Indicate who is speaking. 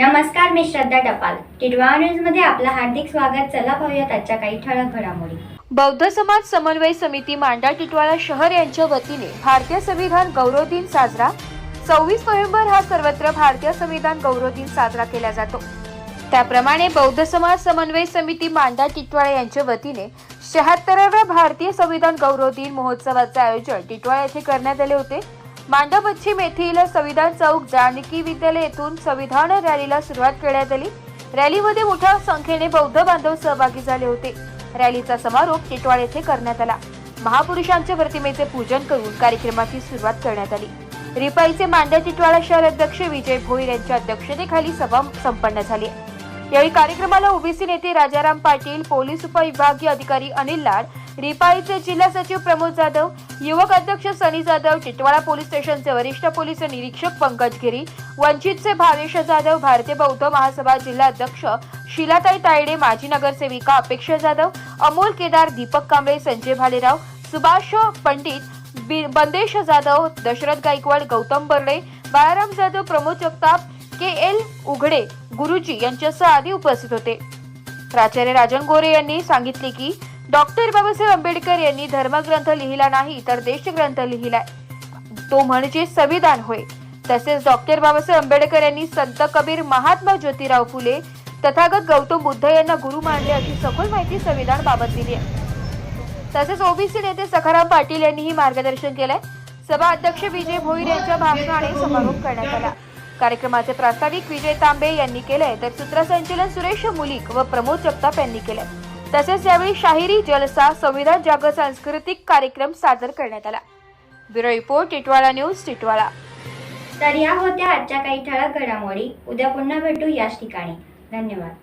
Speaker 1: नमस्कार मी श्रद्धा टपाल. टिडवा न्यूजमध्ये आपलं हार्दिक स्वागत. चला पाहूयात आजच्या काही ठळक घडामोडी.
Speaker 2: बौद्ध समाज समन्वय समिती मांडा टिटवाळा शहर यांच्या वतीने भारतीय संविधान गौरव दिन साजरा. सव्वीस नोव्हेंबर हा सर्वत्र भारतीय संविधान गौरव दिन साजरा केला जातो. त्याप्रमाणे बौद्ध समाज समन्वय समिती मांडा टिटवाळा यांच्या वतीने शहात्तराव्या भारतीय संविधान गौरव दिन महोत्सवाचे आयोजन टिटवाळा येथे करण्यात आले होते. मांडा पश्चिम येथील संविधान चौक जानकी विद्यालय येथून संविधान रॅलीला सुरुवात करण्यात आली. रॅलीमध्ये मोठ्या संख्येने बौद्ध बांधव सहभागी झाले होते. रॅलीचा समारोप टिटवाळ येथे करण्यात आला. महापुरुषांच्या प्रतिमेचे पूजन करून कार्यक्रमाची सुरुवात करण्यात आली. रिपाईचे मांड्या टिटवाळा शहर अध्यक्ष विजय भोईर यांच्या अध्यक्षतेखाली सभा संपन्न झाली. यावेळी कार्यक्रमाला ओबीसी नेते राजाराम पाटील पोलीस उपविभागीय अधिकारी अनिल लाड रिपाईचे जिल्हा सचिव प्रमोद जाधव युवक अध्यक्ष सनी जाधव टिटवाळा पोलीस स्टेशनचे वरिष्ठ पोलीस निरीक्षक पंकज गिरी वंचितचे भावेश जाधव भारतीय बौद्ध महासभा जिल्हा अध्यक्ष शिलाताई तायडे माजी नगरसेविका अपेक्षा जाधव अमोल केदार दीपक कांबळे संजय भालेराव सुभाष पंडित बंदेश जाधव दशरथ गायकवाड गौतम बर्डे बाळाराम जाधव प्रमोद जगताप के एल उघडे गुरुजी यांच्यासह आदी उपस्थित होते. प्राचार्य राजन गोरे यांनी सांगितले की डॉक्टर बाबासाहेब आंबेडकर यांनी धर्मग्रंथ लिहिला नाही तर देशग्रंथ लिहिलाय. तो म्हणजे संविधान होय. तसेच डॉक्टर बाबासाहेब आंबेडकर यांनी संत कबीर महात्मा ज्योतिराव फुले तथागत गौतम बुद्ध यांना गुरु मानले अशी सखोल माहिती संविधान बाबत दिली आहे. तसेच ओबीसी नेते सखाराम पाटील यांनीही मार्गदर्शन केलंय. सभा अध्यक्ष विजय भोईर यांच्या भाषणाने समारोप करण्यात आला. कार्यक्रमाचे प्रास्ताविक विजय तांबे यांनी केलंय तर सूत्रसंचलन सुरेश मुलिक व प्रमोद जगताप यांनी केलंय. तसेच यावेळी शाहिरी जलसा संविधान जागर सांस्कृतिक कार्यक्रम सादर करण्यात आला. Bureau report Titwala news Titwala.
Speaker 1: तर या होत्या आजच्या काही ठळक घडामोडी. उद्या पुन्हा भेटू याच ठिकाणी. धन्यवाद.